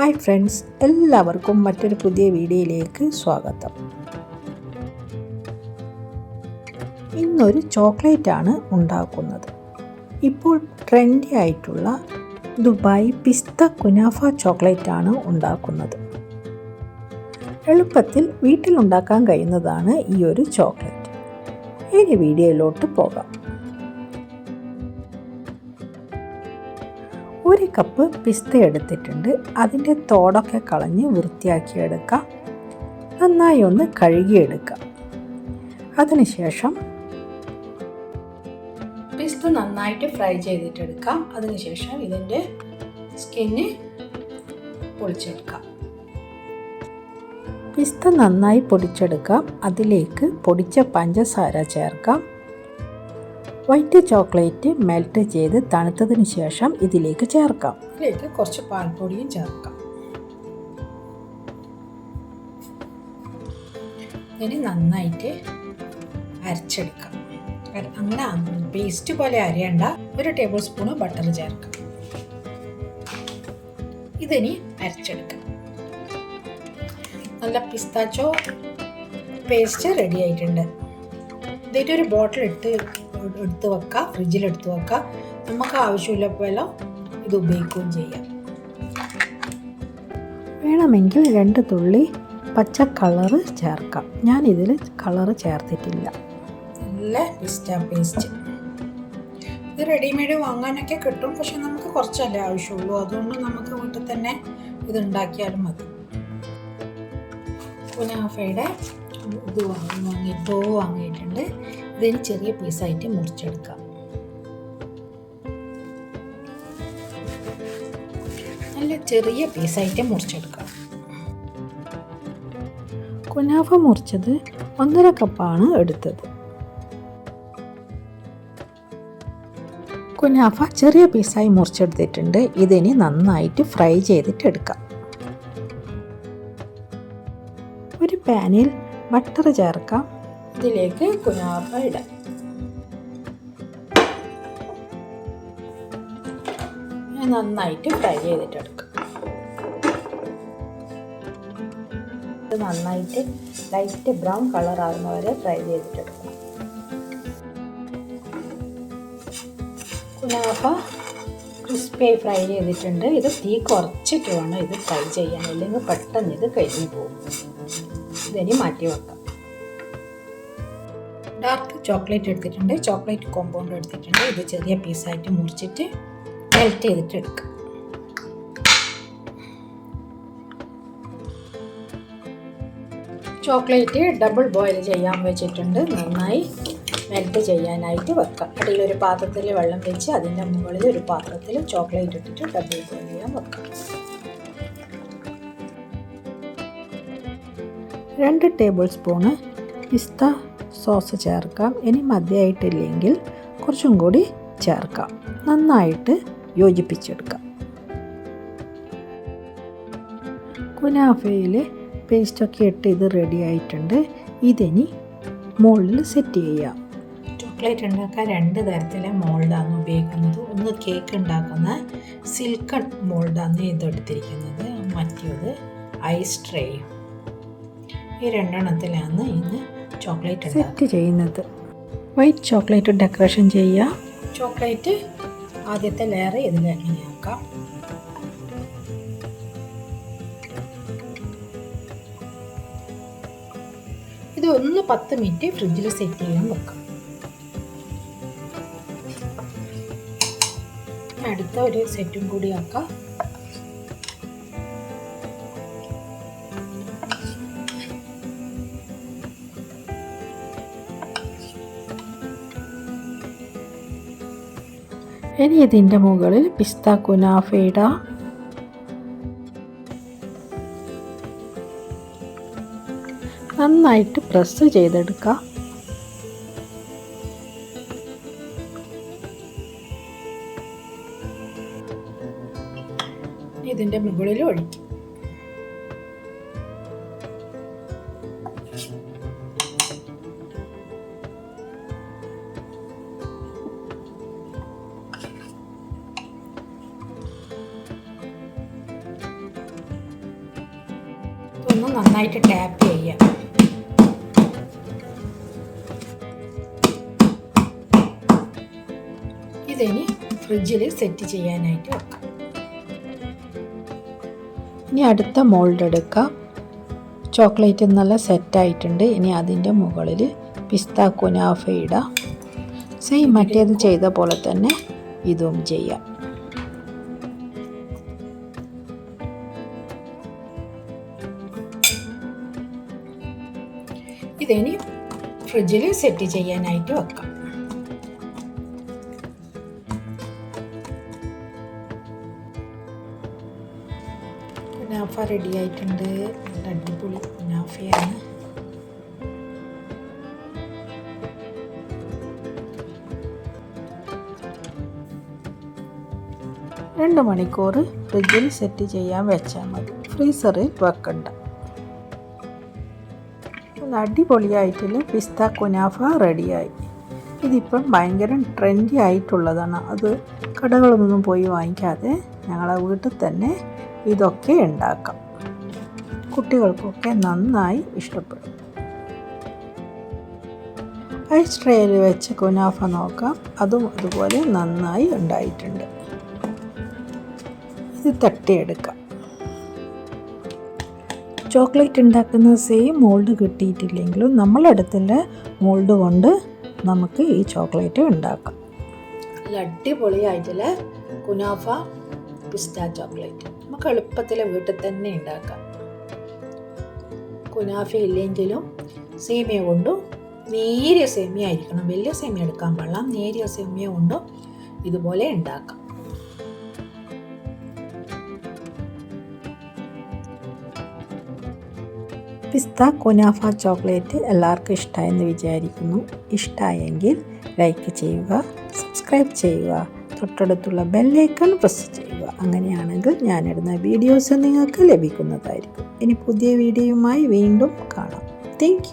Hi friends എല്ലാവർക്കും മറ്റൊരു പുതിയ വീഡിയോയിലേക്ക് സ്വാഗതം. ഇന്നൊരു ചോക്ലേറ്റ് ആണ് ഉണ്ടാക്കുന്നത്. ഇപ്പോൾ ട്രെൻഡി ആയിട്ടുള്ള ദുബായ് പിസ്ത കുനാഫ ചോക്ലേറ്റ് ആണ് ഉണ്ടാക്കുന്നത്. എളുപ്പത്തിൽ വീട്ടിലുണ്ടാക്കാൻ കഴിയുന്നതാണ് ഈ ഒരു ചോക്ലേറ്റ്. ഇനി വീഡിയോയിലോട്ട് പോകാം. ഒരു കപ്പ് പിസ്ത എടുത്തിട്ടുണ്ട്. അതിന്റെ തോടൊക്കെ കളഞ്ഞ് വൃത്തിയാക്കിയെടുക്കാം നന്നായി ഒന്ന് കഴുകിയെടുക്കാം അതിനുശേഷം പിസ്ത നന്നായിട്ട് ഫ്രൈ ചെയ്തിട്ടെടുക്കാം അതിനുശേഷം ഇതിന്റെ സ്കിന്ന് പൊളിച്ചെടുക്കാം പിസ്ത നന്നായി പൊടിച്ചെടുക്കാം അതിലേക്ക് പൊടിച്ച പഞ്ചസാര ചേർക്കാം വൈറ്റ് ചോക്ലേറ്റ് മെൽറ്റ് ചെയ്ത് തണുത്തതിന് ശേഷം ഇതിലേക്ക് ചേർക്കാം. ഇതിലേക്ക് കുറച്ച് പാൽപ്പൊടിയും ചേർക്കാം. ഇനി നന്നായിട്ട് അരച്ചെടുക്കാം. അര- അങ്ങനെ പേസ്റ്റ് പോലെ അരയണ്ട. ഒരു ടേബിൾ സ്പൂണ് ബട്ടർ ചേർക്കാം. ഇതിനി അരച്ചെടുക്കാം. നല്ല പിസ്താച്ചോ പേസ്റ്റ് റെഡി ആയിട്ടുണ്ട്. ഇതിന്റെ ഒരു ബോട്ടിൽ ഇട്ട് എടുത്ത് വെക്കാം ഫ്രിഡ്ജിൽ എടുത്ത് വെക്കാം. നമുക്ക് ആവശ്യമുള്ളപ്പോഴെല്ലാം ഇത് ഉപയോഗിക്കുകയും ചെയ്യാം. വേണമെങ്കിൽ രണ്ട് തുള്ളി പച്ച കളറ് ചേർക്കാം. ഞാൻ ഇതിൽ കളറ് ചേർത്തിട്ടില്ല. നല്ല പിസ്റ്റ പേസ്റ്റ് ഇത് റെഡിമെയ്ഡ് വാങ്ങാനൊക്കെ കിട്ടും പക്ഷെ നമുക്ക് കുറച്ചല്ലേ ആവശ്യമുള്ളൂ. അതുകൊണ്ട് നമുക്ക് വീട്ടിൽ തന്നെ ഇത് ഉണ്ടാക്കിയാലും മതി. കുനാഫയുടെ ഇത് വാങ്ങി വാങ്ങി ഡോ വാങ്ങിയിട്ടുണ്ട്. ഇതിന് ചെറിയ പീസായിട്ട് മുറിച്ചെടുക്കാം. നല്ല ചെറിയ പീസായിട്ട് മുറിച്ചെടുക്കാം. കുനാഫ മുറിച്ചത് ഒന്നര കപ്പാണ് എടുത്തത്. കുനാഫ ചെറിയ പീസായി മുറിച്ചെടുത്തിട്ടുണ്ട്. ഇതിനി നന്നായിട്ട് ഫ്രൈ ചെയ്തിട്ട് എടുക്കാം. ഒരു പാനിൽ ബട്ടർ ചേർക്കാം. ഇതിലേക്ക് കുനാപ്പ ഇടാം. നന്നായിട്ട് ഫ്രൈ ചെയ്തിട്ടെടുക്കാം. നന്നായിട്ട് ലൈറ്റ് ബ്രൗൺ കളർ ആകുന്ന വരെ ഫ്രൈ ചെയ്തിട്ടെടുക്കണം കുനാഫ ക്രിസ്പിയായി ഫ്രൈ ചെയ്തിട്ടുണ്ട്. ഇത് തീ കുറച്ചിട്ട് വേണം ഇത് ഫ്രൈ ചെയ്യാൻ. അല്ലെങ്കിൽ പെട്ടെന്ന് ഇത് കരിഞ്ഞു പോകും. ഇതിനി മാറ്റി വെക്കാം. ഡാർക്ക് ചോക്ലേറ്റ് എടുത്തിട്ടുണ്ട്? ചോക്ലേറ്റ് കോമ്പൗണ്ട് എടുത്തിട്ടുണ്ട്. ഇത് ചെറിയ പീസായിട്ട് മുറിച്ചിട്ട് മെൽറ്റ് ചെയ്തിട്ട് എടുക്കുക ചോക്ലേറ്റ് ഡബിൾ ബോയിൽ ചെയ്യാൻ വെച്ചിട്ടുണ്ട്. നന്നായി മെൽറ്റ് ചെയ്യാനായിട്ട് വെക്കാം. അടിയിലൊരു പാത്രത്തിൽ വെള്ളം വെച്ച് അതിന്റെ മുകളിൽ ഒരു പാത്രത്തിൽ ചോക്ലേറ്റ് ഇട്ടിട്ട് ഡബിൾ ബോയിൽ ചെയ്യാൻ വെക്കാം. രണ്ട് ടേബിൾ സ്പൂണ് പിസ്ത സോസ് ചേർക്കാം. ഇനി മതിയായിട്ടില്ലെങ്കിൽ കുറച്ചും കൂടി ചേർക്കാം. നന്നായിട്ട് യോജിപ്പിച്ചെടുക്കാം. കുനാഫയിൽ പേസ്റ്റൊക്കെ ഇട്ട് ഇത് റെഡി ആയിട്ടുണ്ട്. ഇതിനി മോൾഡിൽ സെറ്റ് ചെയ്യാം. ചോക്ലേറ്റ് ഉണ്ടാക്കാൻ രണ്ട് തരത്തിലെ മോൾഡാണ് ഉപയോഗിക്കുന്നത്. ഒന്ന് കേക്ക് ഉണ്ടാക്കുന്ന സിൽക്കൺ മോൾഡാണ് ഇതെടുത്തിരിക്കുന്നത് മറ്റേത് ഐസ് ട്രേയും ഈ രണ്ടെണ്ണത്തിലാണ് ഇന്ന് ചോക്ലേറ്റ് സെറ്റ് ചെയ്യുന്നത്. വൈറ്റ് ചോക്ലേറ്റ് ഡെക്കറേഷൻ ചെയ്യുക. ചോക്ലേറ്റ് ആദ്യത്തെ ലെയർ ഇതിൽ ഇങ്ങനെ ഇത് ഒന്ന് പത്ത് മിനിറ്റ് ഫ്രിഡ്ജിൽ സെറ്റ് ചെയ്യാൻ വെക്കാം. അടുത്ത ഒരു സെറ്റും കൂടി ആക്കാം. ഇനി ഇതിന്റെ മുകളിൽ പിസ്ത കുനാഫ ഇടാം നന്നായിട്ട് പ്രസ് ചെയ്തെടുക്കുക. ഇതിന്റെ മുകളിൽ ഒഴിക്കും. ഒന്ന് നന്നായിട്ട് ടാപ്പ് ചെയ്യാം. ഇതിനി ഫ്രിഡ്ജിൽ സെറ്റ് ചെയ്യാനായിട്ട് വെക്കാം. ഇനി അടുത്ത മോൾഡ് എടുക്കാം. ചോക്ലേറ്റ് നല്ല സെറ്റായിട്ടുണ്ട് ഇനി അതിന്റെ മുകളിൽ പിസ്ത കുനാഫ ഇടാം. സെയിം മറ്റേത് ചെയ്ത പോലെ തന്നെ ഇതും ചെയ്യാം. ഇതിനി ഫ്രിഡ്ജിൽ സെറ്റ് ചെയ്യാനായിട്ട് വെക്കാം. കുനാഫ റെഡി ആയിട്ടുണ്ട്. നല്ല അടിപൊളി കുനാഫയാണ്. രണ്ട് മണിക്കൂർ ഫ്രിഡ്ജിൽ സെറ്റ് ചെയ്യാൻ വെച്ചാൽ മതി. ഫ്രീസറിൽ വെക്കണ്ട. അടിപൊളിയായിട്ടുള്ള പിസ്ത കുനാഫ റെഡിയായി. ഇതിപ്പം ഭയങ്കര ട്രെൻഡി ആയിട്ടുള്ളതാണ്. അത് കടകളൊന്നും പോയി വാങ്ങിക്കാതെ ഞങ്ങളെ വീട്ടിൽ തന്നെ ഇതൊക്കെ ഉണ്ടാക്കാം. കുട്ടികൾക്കൊക്കെ നന്നായി ഇഷ്ടപ്പെടും. ഐസ് ട്രേയിൽ വെച്ച് കുനാഫ നോക്കാം. അതും അതുപോലെ നന്നായി ഉണ്ടായിട്ടുണ്ട്. ഇത് തട്ടിയെടുക്കാം. ചോക്ലേറ്റ് ഉണ്ടാക്കുന്ന സെയിം മോൾഡ് കിട്ടിയിട്ടില്ലെങ്കിലും നമ്മളടുത്തുള്ള മോൾഡ് കൊണ്ട് നമുക്ക് ഈ ചോക്ലേറ്റ് ഉണ്ടാക്കാം. നല്ല അടിപൊളിയായിട്ടുള്ള കുനാഫ പിസ്ത ചോക്ലേറ്റ്. നമുക്ക് എളുപ്പത്തിൽ വീട്ടിൽ തന്നെ ഉണ്ടാക്കാം. കുനാഫ ഇല്ലെങ്കിലും സേമിയ കൊണ്ടും നേരിയ സേമിയ ആയിരിക്കണം. വലിയ സേമിയ എടുക്കാൻ പാടില്ല. നേരിയ സേമിയ കൊണ്ടും ഇതുപോലെ ഉണ്ടാക്കാം. പിസ്ത കുനാഫ ചോക്ലേറ്റ് എല്ലാവർക്കും ഇഷ്ടമായെന്ന് വിചാരിക്കുന്നു. ഇഷ്ടമായെങ്കിൽ ലൈക്ക് ചെയ്യുക സബ്സ്ക്രൈബ് ചെയ്യുക തൊട്ടടുത്തുള്ള ബെല്ലൈക്കൺ പ്രസ് ചെയ്യുക. അങ്ങനെയാണെങ്കിൽ ഞാനിടുന്ന വീഡിയോസ് നിങ്ങൾക്ക് ലഭിക്കുന്നതായിരിക്കും. ഇനി പുതിയ വീഡിയോയുമായി വീണ്ടും കാണാം. താങ്ക്